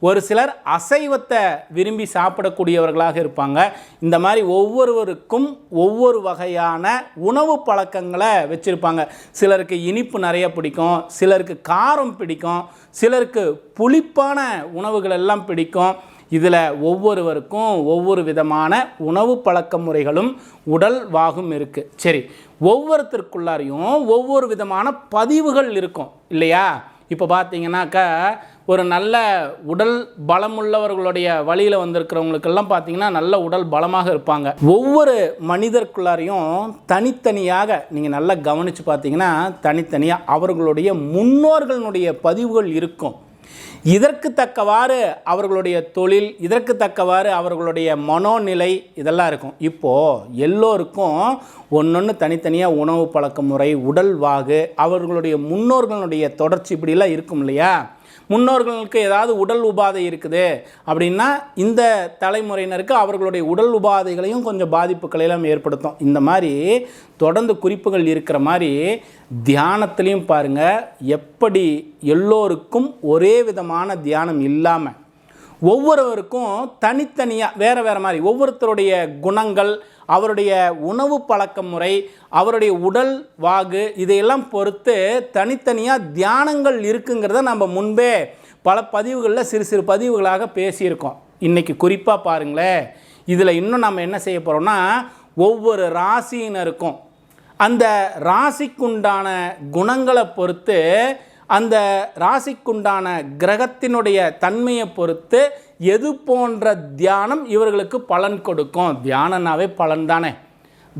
ஒரு சிலர் அசைவத்தை விரும்பி சாப்பிடக்கூடியவர்களாக இருப்பாங்க. இந்த மாதிரி ஒவ்வொருவருக்கும் ஒவ்வொரு வகையான உணவு பழக்கங்களை வச்சுருப்பாங்க. சிலருக்கு இனிப்பு நிறைய பிடிக்கும் சிலருக்கு காரம் பிடிக்கும் சிலருக்கு புளிப்பான உணவுகள் எல்லாம் பிடிக்கும். இதில் ஒவ்வொருவருக்கும் ஒவ்வொரு விதமான உணவு பழக்க முறைகளும் உடல் வாகும் இருக்குது சரி ஒவ்வொருத்தருக்குள்ளாரையும் ஒவ்வொரு விதமான பதிவுகள் இருக்கும். இல்லையா? இப்போ பார்த்தீங்கன்னாக்கா ஒரு நல்ல உடல் பலமுள்ளவர்களுடைய வழியில் வந்திருக்கிறவங்களுக்கெல்லாம் பார்த்தீங்கன்னா நல்ல உடல் பலமாக இருப்பாங்க. ஒவ்வொரு மனிதர்க்குள்ளாரையும் தனித்தனியாக நீங்கள் நல்லா கவனித்து பார்த்தீங்கன்னா தனித்தனியாக அவர்களுடைய முன்னோர்களுடைய பதிவுகள் இருக்கும். இதற்கு தக்கவாறு அவர்களுடைய தொழில் இதற்கு தக்கவாறு அவர்களுடைய மனோநிலை இதெல்லாம் இருக்கும். இப்போது எல்லோருக்கும் ஒன்றொன்று தனித்தனியாக உணவு பழக்க முறை உடல் வாகு அவர்களுடைய முன்னோர்களுடைய தொடர்ச்சி இப்படிலாம் இருக்கும் இல்லையா? முன்னோர்களுக்கு ஏதாவது உடல் உபாதை இருக்குது அப்படின்னா இந்த தலைமுறையினருக்கு அவர்களுடைய உடல் உபாதைகளையும் கொஞ்சம் பாதிப்புகளை எல்லாம் ஏற்படுத்தும். இந்த மாதிரி தொடர்ந்து குறிப்புகள் இருக்கிற மாதிரி தியானத்துலேயும் பாருங்கள் எப்படி எல்லோருக்கும் ஒரே விதமான தியானம் இல்லாமல் ஒவ்வொருவருக்கும் தனித்தனியாக வேறு வேறு மாதிரி ஒவ்வொருத்தருடைய குணங்கள் அவருடைய உணவு பழக்க முறை அவருடைய உடல் வாகு இதையெல்லாம் பொறுத்து தனித்தனியாக தியானங்கள் இருக்குங்கிறத நம்ம முன்பே பல பதிவுகளில் சிறு சிறு பதிவுகளாக பேசியிருக்கோம். இன்றைக்கி குறிப்பாக பாருங்களேன். இதில் இன்னும் நம்ம என்ன செய்ய போகிறோம்னா ஒவ்வொரு ராசியினருக்கும் அந்த ராசிக்குண்டான குணங்களை பொறுத்து அந்த ராசிக்குண்டான கிரகத்தினுடைய தன்மையை பொறுத்து எது போன்ற தியானம் இவர்களுக்கு பலன் கொடுக்கும்? தியானம்னாவே பலன் தானே.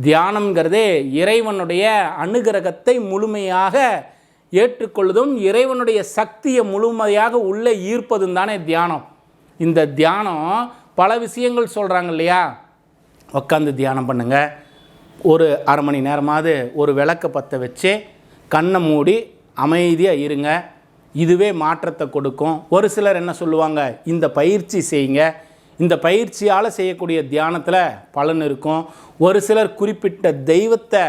தியானம்ங்கிறதே இறைவனுடைய அனுகிரகத்தை முழுமையாக ஏற்றுக்கொள்வதும் இறைவனுடைய சக்தியை முழுமையாக உள்ளே ஈர்ப்பதும் தானே தியானம். இந்த தியானம் பல விஷயங்கள் சொல்கிறாங்க இல்லையா? உட்காந்து தியானம் பண்ணுங்கள் ஒரு அரை மணி நேரமாவது ஒரு விளக்கை பற்ற வச்சு கண்ணை மூடி அமைதியாக இருங்க. இதுவே மாற்றத்தை கொடுக்கும். ஒரு சிலர் என்ன சொல்லுவாங்க? இந்த பயிற்சி செய்யுங்க. இந்த பயிற்சியால் செய்யக்கூடிய தியானத்தில் பலன் இருக்கும். ஒரு சிலர் குறிப்பிட்ட தெய்வத்தை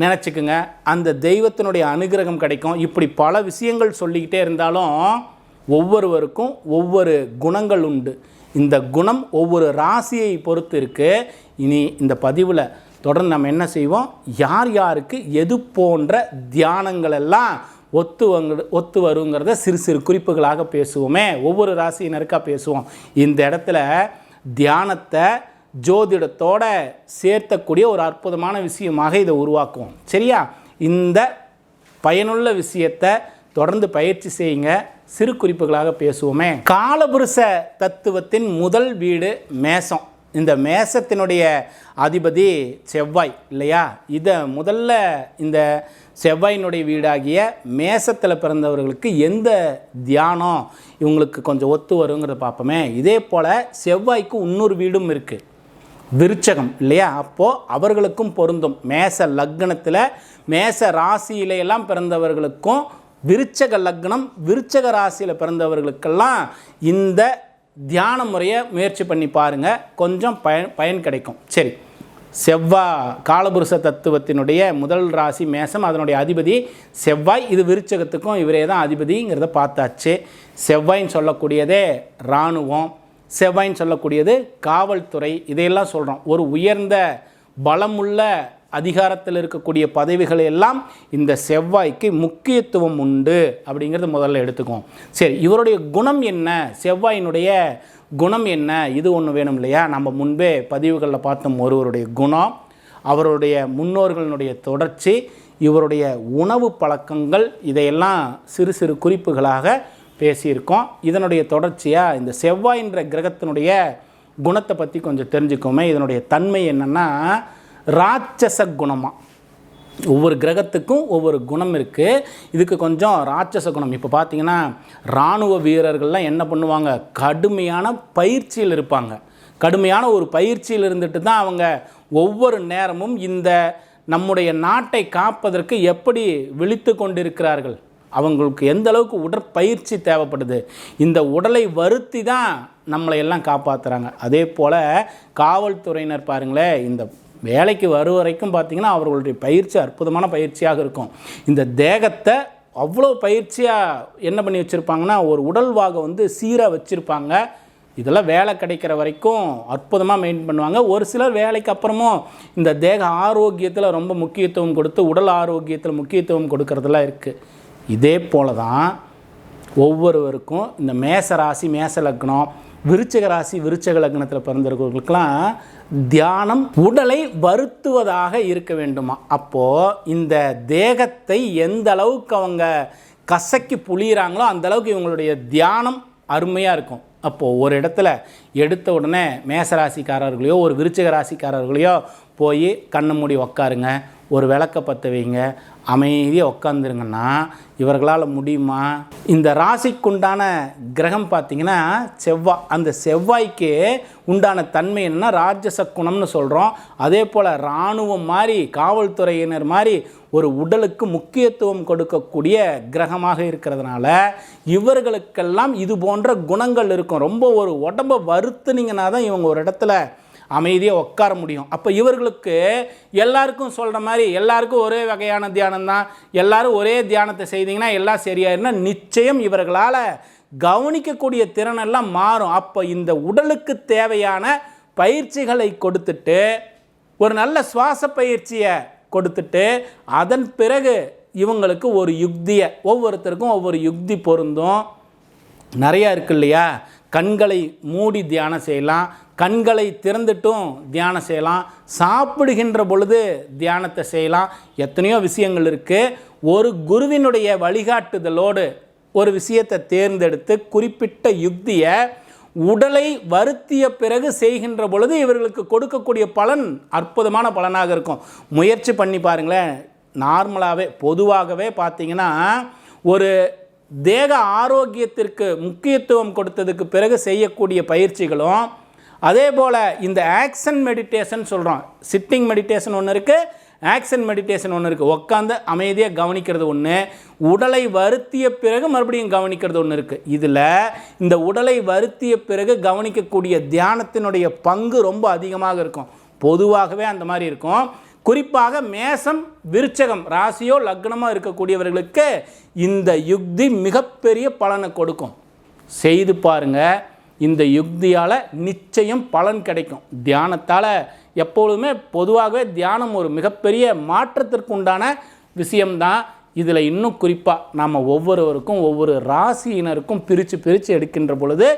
நினச்சிக்குங்க. அந்த தெய்வத்தினுடைய அனுகிரகம் கிடைக்கும். இப்படி பல விஷயங்கள் சொல்லிக்கிட்டே இருந்தாலும் ஒவ்வொருவருக்கும் ஒவ்வொரு குணங்கள் உண்டு. இந்த குணம் ஒவ்வொரு ராசியை பொறுத்து இருக்குது இனி இந்த பதிவில் தொடர்ந்து நம்ம என்ன செய்வோம்? யார் யாருக்கு எது போன்ற தியானங்கள் எல்லாம் ஒத்து வங்க ஒத்து வருங்கிறத சிறு சிறு குறிப்புகளாக பேசுவோமே. ஒவ்வொரு ராசியினருக்காக பேசுவோம். இந்த இடத்துல தியானத்தை ஜோதிடத்தோட சேர்த்தக்கூடிய ஒரு அற்புதமான விஷயமாக இதை உருவாக்குவோம் சரியா? இந்த பயனுள்ள விஷயத்தை தொடர்ந்து பயிற்சி செய்யுங்க. சிறு குறிப்புகளாக பேசுவோமே. காலபுருஷ தத்துவத்தின் முதல் வீடு மேசம். இந்த மேசத்தினுடைய அதிபதி செவ்வாய் இல்லையா? இதை முதல்ல இந்த செவ்வாயினுடைய வீடாகிய மேசத்தில் பிறந்தவர்களுக்கு எந்த தியானம் இவங்களுக்கு கொஞ்சம் ஒத்து வருங்கிறத பார்ப்போமே. இதே போல் செவ்வாய்க்கு இன்னொரு வீடும் இருக்குது விருச்சகம் இல்லையா? அப்போது அவர்களுக்கும் பொருந்தும். மேச லக்னத்தில் மேச ராசியிலையெல்லாம் பிறந்தவர்களுக்கும் விருச்சக லக்னம் விருச்சக ராசியில் பிறந்தவர்களுக்கெல்லாம் இந்த தியான முறையை முயற்சி பண்ணி பாருங்கள் கொஞ்சம் பயன் பயன் கிடைக்கும். சரி. செவ்வாய் காலபுருஷ தத்துவத்தினுடைய முதல் ராசி மேசம் அதனுடைய அதிபதி செவ்வாய். இது விருச்சகத்துக்கும் இவரே தான் அதிபதிங்கிறத பார்த்தாச்சு. செவ்வாய்ன்னு சொல்லக்கூடியதே இராணுவம். செவ்வாய்ன்னு சொல்லக்கூடியது காவல்துறை. இதையெல்லாம் சொல்கிறோம் ஒரு உயர்ந்த பலமுள்ள அதிகாரத்தில் இருக்கக்கூடிய பதவிகள் எல்லாம் இந்த செவ்வாய்க்கு முக்கியத்துவம் உண்டு அப்படிங்கிறத முதல்ல எடுத்துக்குவோம். சரி இவருடைய குணம் என்ன? செவ்வாயினுடைய குணம் என்ன? இது ஒன்று வேணும் இல்லையா? நம்ம முன்பே பதிவுகளில் பார்த்தோம் ஒருவருடைய குணம் அவருடைய முன்னோர்களினுடைய தொடர்ச்சி இவருடைய உணவு பழக்கங்கள் இதையெல்லாம் சிறு சிறு குறிப்புகளாக பேசியிருக்கோம். இதனுடைய தொடர்ச்சியாக இந்த செவ்வாயின்ற கிரகத்தினுடைய குணத்தை பற்றி கொஞ்சம் தெரிஞ்சுக்கோமே. இதனுடைய தன்மை என்னென்னா ராட்சச குணமாக ஒவ்வொரு கிரகத்துக்கும் ஒவ்வொரு குணம் இருக்குது இதுக்கு கொஞ்சம் ராட்சச குணம் இப்போ பார்த்தீங்கன்னா இராணுவ வீரர்கள்லாம் என்ன பண்ணுவாங்க? கடுமையான பயிற்சியில் இருப்பாங்க. கடுமையான ஒரு பயிற்சியில் இருந்துட்டு தான் அவங்க ஒவ்வொரு நேரமும் இந்த நம்முடைய நாட்டை காப்பதற்கு எப்படி விழித்து கொண்டிருக்கிறார்கள்? அவங்களுக்கு எந்த அளவுக்கு உடற்பயிற்சி தேவைப்படுது? இந்த உடலை வருத்தி தான் நம்மளை எல்லாம் காப்பாற்றுறாங்க அதே போல் காவல்துறையினர் பாருங்களேன் இந்த வேலைக்கு வரும் வரைக்கும் பார்த்திங்கன்னா அவர்களுடைய பயிற்சி அற்புதமான பயிற்சியாக இருக்கும். இந்த தேகத்தை அவ்வளோ பயிற்சியாக என்ன பண்ணி வச்சுருப்பாங்கன்னா ஒரு உடல்வாக வந்து சீராக வச்சுருப்பாங்க. இதெல்லாம் வேலை கிடைக்கிற வரைக்கும் அற்புதமாக மெயின் பண்ணுவாங்க. ஒரு சிலர் வேலைக்கு அப்புறமும் இந்த தேக ஆரோக்கியத்தில் ரொம்ப முக்கியத்துவம் கொடுத்து உடல் ஆரோக்கியத்தில் முக்கியத்துவம் கொடுக்கறதெல்லாம் இருக்குது இதே போல தான் ஒவ்வொருவருக்கும் இந்த மேச ராசி மேச லக்னம் விருச்சக ராசி விருச்சக லக்னத்தில் பிறந்திருக்கிறவங்களுக்கெல்லாம் தியானம் உடலை வருத்துவதாக இருக்க வேண்டுமா? அப்போது இந்த தேகத்தை எந்த அளவுக்கு அவங்க கசக்கி புளியிறாங்களோ அந்த அளவுக்கு இவங்களுடைய தியானம் அருமையாக இருக்கும். அப்போது ஒரு இடத்துல எடுத்த உடனே மேசராசிக்காரர்களையோ ஒரு விருச்சக ராசிக்காரர்களையோ போய் கண்ணை மூடி உக்காருங்க. ஒரு விளக்க பற்ற வைங்க. அமைதியாக உட்காந்துருங்கன்னா இவர்களால் முடியுமா? இந்த ராசிக்குண்டான கிரகம் பார்த்திங்கன்னா செவ்வாய் அந்த செவ்வாய்க்கு உண்டான தன்மை என்னென்னா ராஜசக்குணம்னு சொல்கிறோம் அதே போல் இராணுவம் மாதிரி காவல்துறையினர் மாதிரி ஒரு உடலுக்கு முக்கியத்துவம் கொடுக்கக்கூடிய கிரகமாக இருக்கிறதுனால இவர்களுக்கெல்லாம் இது போன்ற குணங்கள் இருக்கும். ரொம்ப ஒரு உடம்பை வருத்துனீங்கன்னா தான் இவங்க ஒரு இடத்துல அமைதியாக உட்கார முடியும். அப்போ இவர்களுக்கு எல்லாருக்கும் சொல்கிற மாதிரி எல்லாருக்கும் ஒரே வகையான தியானம் தான் எல்லோரும் ஒரே தியானத்தை செய்தீங்கன்னா எல்லாம் சரியாயிருன்னா நிச்சயம் இவர்களால் கவனிக்கக்கூடிய திறனெல்லாம் மாறும். அப்போ இந்த உடலுக்கு தேவையான பயிற்சிகளை கொடுத்துட்டு ஒரு நல்ல சுவாச பயிற்சியை கொடுத்துட்டு அதன் பிறகு இவங்களுக்கு ஒரு யுக்தியை ஒவ்வொருத்தருக்கும் ஒவ்வொரு யுக்தி பொருந்தும். நிறையா இருக்கு இல்லையா? கண்களை மூடி தியானம் செய்யலாம். கண்களை திறந்துட்டும் தியானம் செய்யலாம். சாப்பிடுகின்ற பொழுது தியானத்தை செய்யலாம். எத்தனையோ விஷயங்கள் இருக்குது ஒரு குருவினுடைய வழிகாட்டுதலோடு ஒரு விஷயத்தை தேர்ந்தெடுத்து குறிப்பிட்ட யுக்தியை உடலை வருத்திய பிறகு செய்கின்ற பொழுது இவர்களுக்கு கொடுக்கக்கூடிய பலன் அற்புதமான பலனாக இருக்கும். முயற்சி பண்ணி பாருங்களேன். நார்மலாகவே பொதுவாகவே பார்த்தீங்கன்னா ஒரு தேக ஆரோக்கியத்திற்கு முக்கியத்துவம் கொடுத்ததுக்கு பிறகு செய்யக்கூடிய பயிற்சிகளும் அதே போல் இந்த ஆக்ஷன் மெடிடேஷன் சொல்கிறோம் சிட்டிங் மெடிடேஷன் ஒன்று இருக்குது ஆக்ஷன் மெடிடேஷன் ஒன்று இருக்குது உட்காந்து அமைதியாக கவனிக்கிறது ஒன்று உடலை வருத்திய பிறகு மறுபடியும் கவனிக்கிறது ஒன்று இருக்குது இதில் இந்த உடலை வருத்திய பிறகு கவனிக்கக்கூடிய தியானத்தினுடைய பங்கு ரொம்ப அதிகமாக இருக்கும். பொதுவாகவே அந்த மாதிரி இருக்கும். குறிப்பாக மேசம் விருச்சகம் ராசியோ லக்னமாக இருக்கக்கூடியவர்களுக்கு இந்த யுக்தி மிகப்பெரிய பலனை கொடுக்கும். செய்து பாருங்கள் இந்த யுக்தியால் நிச்சயம் பலன் கிடைக்கும். தியானத்தால் எப்பொழுதுமே பொதுவாகவே தியானம் ஒரு மிகப்பெரிய மாற்றத்திற்குண்டான விஷயம்தான். இதில் இன்னும் குறிப்பாக நாம் ஒவ்வொருவருக்கும் ஒவ்வொரு ராசியினருக்கும் பிரித்து பிரித்து எடுக்கின்ற பொழுது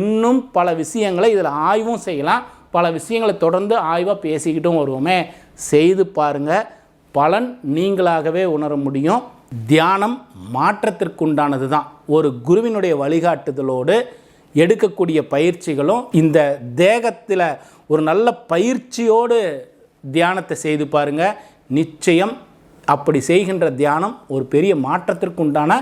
இன்னும் பல விஷயங்களை இதில் ஆய்வும் செய்யலாம். பல விஷயங்களை தொடர்ந்து ஆய்வாக பேசிக்கிட்டும் வருவோமே. செய்து பாருங்கள் பலன் நீங்களாகவே உணர முடியும். தியானம் மாற்றத்திற்குண்டானது தான் ஒரு குருவினுடைய வழிகாட்டுதலோடு எடுக்கக்கூடிய பயிற்சிகளும் இந்த தேகத்தில் ஒரு நல்ல பயிற்சியோடு தியானத்தை செய்து பாருங்கள் நிச்சயம் அப்படி செய்கின்ற தியானம் ஒரு பெரிய மாற்றத்திற்குண்டான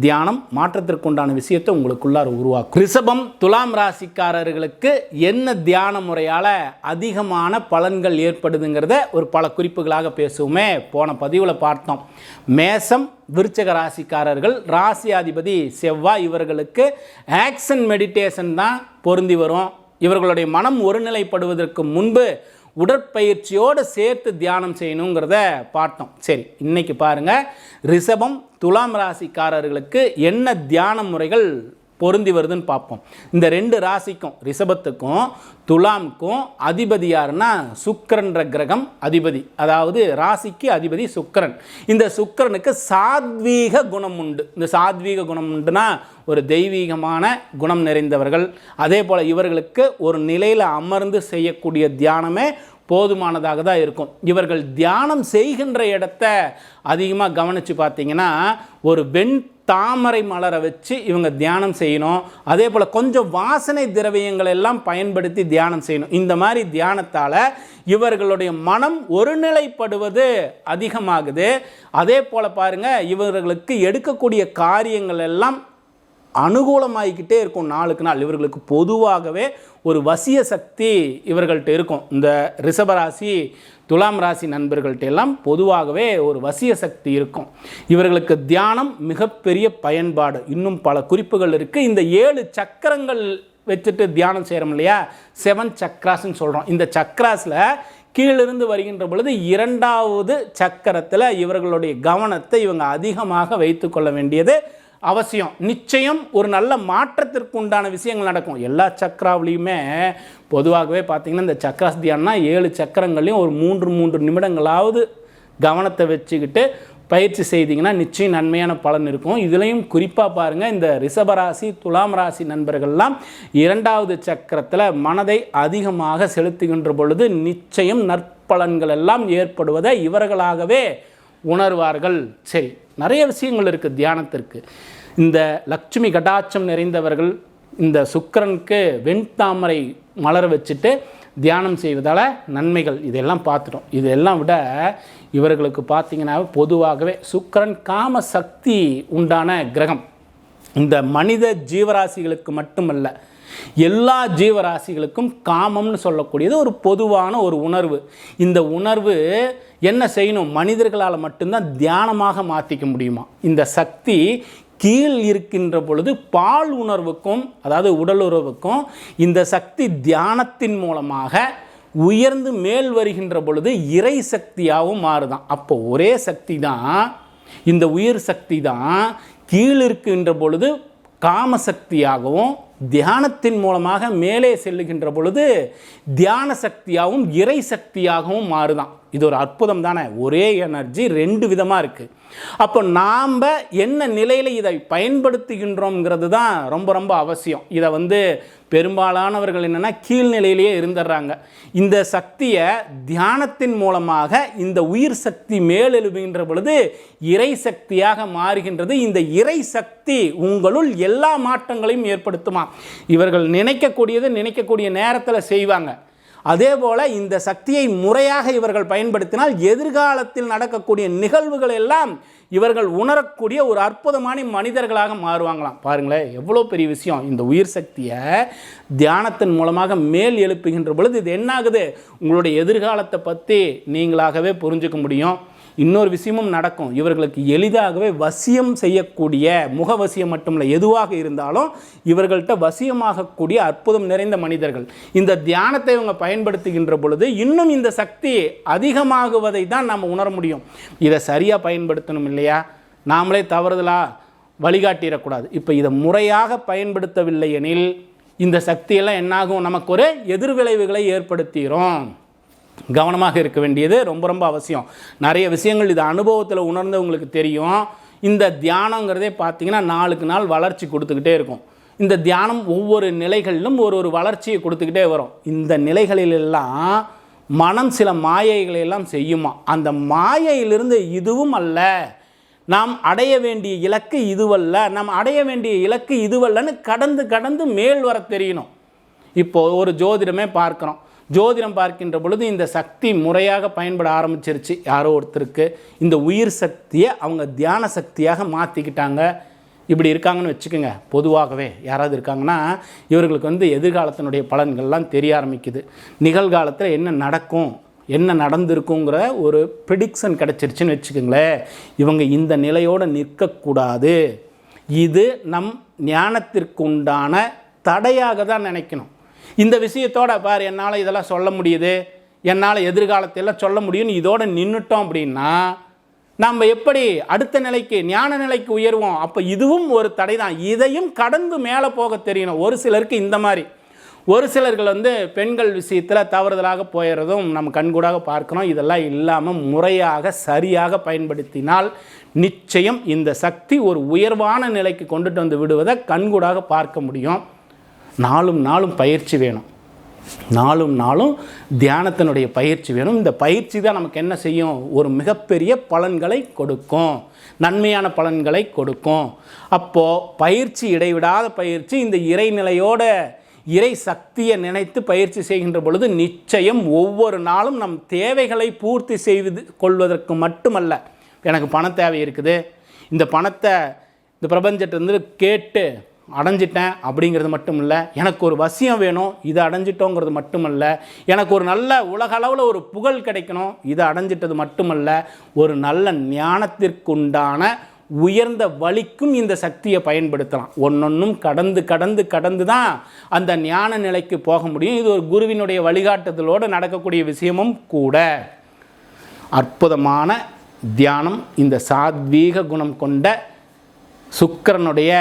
தியானம் மாற்றத்திற்குண்டான விஷயத்தை உங்களுக்குள்ளார உருவாக்கும். ரிஷபம் துலாம் ராசிக்காரர்களுக்கு என்ன தியான முறையால் அதிகமான பலன்கள் ஏற்படுதுங்கிறத ஒரு பல குறிப்புகளாக பேசுவோமே. போன பதிவில் பார்த்தோம். மேசம் விருச்சக ராசிக்காரர்கள் ராசியாதிபதி செவ்வாய் இவர்களுக்கு ஆக்ஷன் மெடிடேஷன் தான் பொருந்தி வரும். இவர்களுடைய மனம் ஒருநிலைப்படுவதற்கு முன்பு உடற்பயிற்சியோடு சேர்த்து தியானம் செய்யணுங்கிறத பார்த்தோம். சரி இன்னைக்கு பாருங்க. ரிஷபம் துலாம் ராசிக்காரர்களுக்கு என்ன தியான முறைகள் பொருந்தி வருதுன்னு பார்ப்போம். இந்த ரெண்டு ராசிக்கும் ரிஷபத்துக்கும் துலாம்க்கும் அதிபதி யாருன்னா சுக்கிரன்ற கிரகம் அதிபதி. அதாவது ராசிக்கு அதிபதி சுக்கிரன். இந்த சுக்கிரனுக்கு சாத்வீக குணம் உண்டு. இந்த சாத்வீக குணம் உண்டுனா ஒரு தெய்வீகமான குணம் நிறைந்தவர்கள். அதே போல் இவர்களுக்கு ஒரு நிலையில் அமர்ந்து செய்யக்கூடிய தியானமே போதுமானதாக தான் இருக்கும். இவர்கள் தியானம் செய்கின்ற இடத்த அதிகமாக கவனித்து பார்த்தீங்கன்னா ஒரு வெண் தாமரை மலரை வச்சு இவங்க தியானம் செய்யணும். அதே போல் கொஞ்சம் வாசனை திரவியங்கள் எல்லாம் பயன்படுத்தி தியானம் செய்யணும். இந்த மாதிரி தியானத்தால் இவர்களுடைய மனம் ஒருநிலைப்படுவது அதிகமாகுது. அதே போல் பாருங்கள் இவர்களுக்கு எடுக்கக்கூடிய காரியங்கள் எல்லாம் அனுகூலமாகிக்கிட்டே இருக்கும் நாளுக்கு நாள். இவர்களுக்கு பொதுவாகவே ஒரு வசிய சக்தி இவர்கள்ட்ட இருக்கும். இந்த ரிஷபராசி துலாம் ராசி நண்பர்கள்ட்ட எல்லாம் பொதுவாகவே ஒரு வசிய சக்தி இருக்கும். இவர்களுக்கு தியானம் மிகப்பெரிய பயன்பாடு. இன்னும் பல குறிப்புகள் இருக்குது இந்த ஏழு சக்கரங்கள் வச்சுட்டு தியானம் செய்கிறோம் இல்லையா? செவன் சக்ராஸ்ன்னு சொல்கிறோம் இந்த சக்ராஸில் கீழிருந்து வருகின்ற பொழுது இரண்டாவது சக்கரத்தில் இவர்களுடைய கவனத்தை இவங்க அதிகமாக வைத்துக்கொள்ள வேண்டியது அவசியம். நிச்சயம் ஒரு நல்ல மாற்றத்திற்கு உண்டான விஷயங்கள் நடக்கும். எல்லா சக்கராவிலையுமே பொதுவாகவே பார்த்திங்கன்னா இந்த சக்கராஸ் தியானம்னா ஏழு சக்கரங்கள்லையும் ஒரு மூன்று மூன்று நிமிடங்களாவது கவனத்தை வச்சுக்கிட்டு பயிற்சி செய்தீங்கன்னா நிச்சயம் நன்மையான பலன் இருக்கும். இதுலேயும் குறிப்பாக பாருங்கள் இந்த ரிஷபராசி துலாம் ராசி நண்பர்கள்லாம் இரண்டாவது சக்கரத்தில் மனதை அதிகமாக செலுத்துகின்ற பொழுது நிச்சயம் நற்பலன்கள் எல்லாம் ஏற்படுவதை இவர்களாகவே உணர்வார்கள். சரி நிறைய விஷயங்கள் இருக்குது தியானத்திற்கு. இந்த லக்ஷ்மி கடாட்சம் நிறைந்தவர்கள் இந்த சுக்கிரனுக்கு வெண்தாமரை மலர வச்சுட்டு தியானம் செய்வதால் நன்மைகள் இதெல்லாம் பார்த்துட்டோம். இதெல்லாம் விட இவர்களுக்கு பார்த்தீங்கன்னா பொதுவாகவே சுக்கிரன் காம சக்தி உண்டான கிரகம். இந்த மனித ஜீவராசிகளுக்கு மட்டுமல்ல எல்லா ஜீவராசிகளுக்கும் காமம்னு சொல்லக்கூடியது ஒரு பொதுவான ஒரு உணர்வு. இந்த உணர்வு என்ன செய்யணும்? மனிதர்களால் மட்டும்தான் தியானமாக மாற்றிக்க முடியுமா? இந்த சக்தி கீழ் இருக்கின்ற பொழுது பால் உணர்வுக்கும் அதாவது உடல் உறவுக்கும் இந்த சக்தி தியானத்தின் மூலமாக உயர்ந்து மேல் வருகின்ற பொழுது இறை சக்தியாகவும் மாறுதான். அப்போ ஒரே சக்தி தான் இந்த உயிர் சக்தி தான் கீழ் இருக்கின்ற பொழுது காமசக்தியாகவும் தியானத்தின் மூலமாக மேலே செல்லுகின்ற பொழுது தியான சக்தியாகவும் இறை சக்தியாகவும் மாறுதான். இது ஒரு அற்புதம் தானே? ஒரே எனர்ஜி ரெண்டு விதமாக இருக்குது அப்போ நாம் என்ன நிலையில் இதை பயன்படுத்துகின்றோங்கிறது தான் ரொம்ப ரொம்ப அவசியம். இதை வந்து பெரும்பாலானவர்கள் என்னென்னா கீழ்நிலையிலேயே இருந்துடுறாங்க. இந்த சக்தியை தியானத்தின் மூலமாக இந்த உயிர் சக்தி மேலெழுகின்ற பொழுது இறை சக்தியாக மாறுகின்றது. இந்த இறை சக்தி உங்களுள் எல்லா மாற்றங்களையும் ஏற்படுத்துமா. இவர்கள் நினைக்கக்கூடியது நினைக்கக்கூடிய நேரத்தில் செய்வாங்க. அதே போல் இந்த சக்தியை முறையாக இவர்கள் பயன்படுத்தினால் எதிர்காலத்தில் நடக்கக்கூடிய நிகழ்வுகள் எல்லாம் இவர்கள் உணரக்கூடிய ஒரு அற்புதமான மனிதர்களாக மாறுவாங்களாம். பாருங்களேன் எவ்வளோ பெரிய விஷயம். இந்த உயிர் சக்தியை தியானத்தின் மூலமாக மேல் எழுப்புகின்ற பொழுது இது என்னாகுது? உங்களுடைய எதிர்காலத்தை பற்றி நீங்களாகவே புரிஞ்சுக்க முடியும். இன்னொரு விஷயமும் நடக்கும். இவர்களுக்கு எளிதாகவே வசியம் செய்யக்கூடிய முகவசியம் மட்டுமில்லை எதுவாக இருந்தாலும் இவர்கள்ட்ட வசியமாகக்கூடிய அற்புதம் நிறைந்த மனிதர்கள். இந்த தியானத்தை இவங்க பயன்படுத்துகின்ற பொழுது இன்னும் இந்த சக்தி அதிகமாகுவதை தான் நாம் உணர முடியும். இதை சரியாக பயன்படுத்தணும் இல்லையா? நாமளே தவறுதலாக வழிகாட்டிடக்கூடாது. இப்போ இதை முறையாக பயன்படுத்தவில்லை எனில் இந்த சக்தியெல்லாம் என்னாகும்? நமக்கு ஒரு எதிர்விளைவுகளை ஏற்படுத்திடும் கவனமாக இருக்க வேண்டியது ரொம்ப ரொம்ப அவசியம். நிறைய விஷயங்கள் இது அனுபவத்தில் உணர்ந்தவங்களுக்கு தெரியும். இந்த தியானங்கிறதே பார்த்தீங்கன்னா நாளுக்கு நாள் வளர்ச்சி கொடுத்துக்கிட்டே இருக்கும். இந்த தியானம் ஒவ்வொரு நிலைகளிலும் ஒரு ஒரு வளர்ச்சியை கொடுத்துக்கிட்டே வரும். இந்த நிலைகளிலெல்லாம் மனம் சில மாயைகளை எல்லாம் செய்யுமா? அந்த மாயையிலிருந்து இதுவும் அல்ல. நாம் அடைய வேண்டிய இலக்கு இதுவல்ல. நாம் அடைய வேண்டிய இலக்கு இதுவல்லன்னு கடந்து கடந்து மேல் வர தெரியணும். இப்போது ஒரு ஜோதிடமே பார்க்குறோம். ஜோதிடம் பார்க்கின்ற பொழுது இந்த சக்தி முறையாக பயன்பட ஆரம்பிச்சிருச்சு. யாரோ ஒருத்தருக்கு இந்த உயிர் சக்தியை அவங்க தியான சக்தியாக மாற்றிக்கிட்டாங்க இப்படி இருக்காங்கன்னு வச்சுக்கோங்க. பொதுவாகவே யாராவது இருக்காங்கன்னா இவர்களுக்கு வந்து எதிர்காலத்தினுடைய பலன்கள்லாம் தெரிய ஆரம்பிக்குது. நிகழ்காலத்தில் என்ன நடக்கும் என்ன நடந்திருக்குங்கிற ஒரு ப்ரிடிக்ஷன் கிடச்சிருச்சுன்னு வச்சுக்கோங்களேன். இவங்க இந்த நிலையோடு நிற்கக்கூடாது. இது நம் ஞானத்திற்கு உண்டான தடையாக தான் நினைக்கணும். இந்த விஷயத்தோட பார் என்னால் இதெல்லாம் சொல்ல முடியுது. என்னால் எதிர்காலத்தில் சொல்ல முடியும்னு இதோடு நின்றுட்டோம் அப்படின்னா நம்ம எப்படி அடுத்த நிலைக்கு ஞான நிலைக்கு உயர்வோம்? அப்போ இதுவும் ஒரு தடை தான் இதையும் கடந்து மேலே போக தெரியணும். ஒரு சிலருக்கு இந்த மாதிரி. ஒரு சிலர்கள் வந்து பெண்கள் விஷயத்தில் தவறுதலாக போயிடுறதும் நம்ம கண்கூடாக பார்க்குறோம் இதெல்லாம் இல்லாமல் முறையாக சரியாக பயன்படுத்தினால் நிச்சயம் இந்த சக்தி ஒரு உயர்வான நிலைக்கு கொண்டுட்டு வந்து விடுவதை கண்கூடாக பார்க்க முடியும். நாளும் நாளும் பயிற்சி வேணும். நாளும் நாளும் தியானத்தினுடைய பயிற்சி வேணும். இந்த பயிற்சி தான் நமக்கு என்ன செய்யும்? ஒரு மிகப்பெரிய பலன்களை கொடுக்கும். நன்மையான பலன்களை கொடுக்கும். அப்போது பயிற்சி இடைவிடாத பயிற்சி இந்த இறைநிலையோட இறை சக்தியை நினைத்து பயிற்சி செய்கின்ற பொழுது நிச்சயம் ஒவ்வொரு நாளும் நம் தேவைகளை பூர்த்தி செய்து கொள்வதற்கு மட்டுமல்ல. எனக்கு பண தேவை இருக்குது. இந்த பணத்தை இந்த பிரபஞ்சத்திலிருந்து கேட்டு அடைஞ்சிட்டேன் அப்படிங்கிறது மட்டும் இல்லை எனக்கு ஒரு வசியம் வேணும் இதை அடைஞ்சிட்டோங்கிறது மட்டுமல்ல எனக்கு ஒரு நல்ல உலக அளவில் ஒரு புகழ் கிடைக்கணும் இதை அடைஞ்சிட்டது மட்டுமல்ல ஒரு நல்ல ஞானத்திற்குண்டான உயர்ந்த வழிக்கும் இந்த சக்தியை பயன்படுத்தலாம். ஒன்றொன்றும் கடந்து கடந்து கடந்து தான் அந்த ஞான நிலைக்கு போக முடியும். இது ஒரு குருவினுடைய வழிகாட்டுதலோடு நடக்கக்கூடிய விஷயமும் கூட. அற்புதமான தியானம் இந்த சாத்வீக குணம் கொண்ட சுக்கிரனுடைய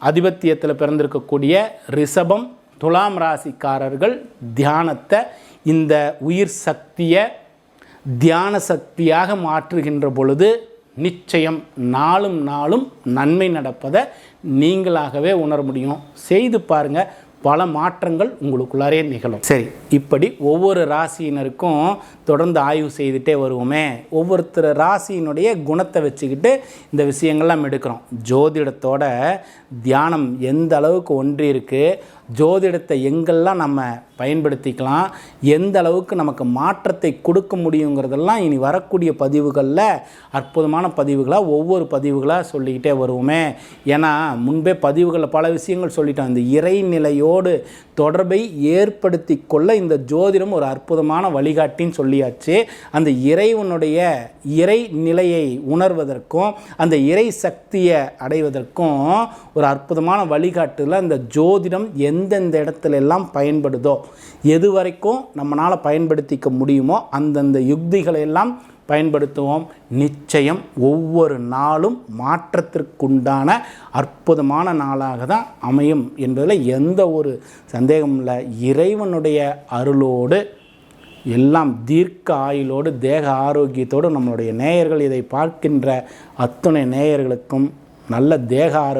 அதிபத்தியத்தில் பிறந்திருக்கக்கூடிய ரிஷபம் துலாம் ராசிக்காரர்கள் தியானத்தை இந்த உயிர் சக்தியை தியான சக்தியாக மாற்றுகின்ற பொழுது நிச்சயம் நாளும் நாளும் நன்மை நடப்பதை நீங்களாகவே உணர முடியும். செய்து பாருங்கள் பல மாற்றங்கள் உங்களுக்குள்ளாரே நிகழும். சரி. இப்படி ஒவ்வொரு ராசியினருக்கும் தொடர்ந்து ஆய்வு செய்துட்டே வருவோமே. ஒவ்வொருத்தர் ராசியினுடைய குணத்தை வச்சுக்கிட்டு இந்த விஷயங்கள்லாம் எடுக்கிறோம். ஜோதிடத்தோட தியானம் எந்த அளவுக்கு ஒன்றி இருக்குது ஜோதிடத்தை எங்கெல்லாம் நம்ம பயன்படுத்திக்கலாம் எந்த அளவுக்கு நமக்கு மாற்றத்தை கொடுக்க முடியுங்கிறதெல்லாம் இனி வரக்கூடிய பதிவுகளில் அற்புதமான பதிவுகளாக ஒவ்வொரு பதிவுகளாக சொல்லிக்கிட்டே வருவோமே. ஏன்னா முன்பே பதிவுகளில் பல விஷயங்கள் சொல்லிட்டோம். இந்த இறைநிலையோடு தொடர்பை ஏற்படுத்தி கொள்ள இந்த ஜோதிடம் ஒரு அற்புதமான வழிகாட்டின்னு சொல்லியாச்சு. அந்த இறைவனுடைய இறை நிலையை உணர்வதற்கும் அந்த இறை சக்தியை அடைவதற்கும் ஒரு அற்புதமான வழிகாட்டுல அந்த ஜோதிடம் எந்தெந்த இடத்துல எல்லாம் பயன்படுதோ எது வரைக்கும் நம்மளால் பயன்படுத்திக்க முடியுமோ அந்தந்த யுக்திகளை எல்லாம் பயன்படுத்துவோம். நிச்சயம் ஒவ்வொரு நாளும் மாற்றத்திற்குண்டான அற்புதமான நாளாக தான் அமையும் என்பதில் எந்த ஒரு சந்தேகமும் இல்லை. இறைவனுடைய அருளோடு எல்லாம் தீர்க்க ஆயுளோடு தேக ஆரோக்கியத்தோடு நம்மளுடைய நேயர்கள் இதை பார்க்கின்ற அத்துணை நேயர்களுக்கும் நல்ல தேக ஆரோக்கியம்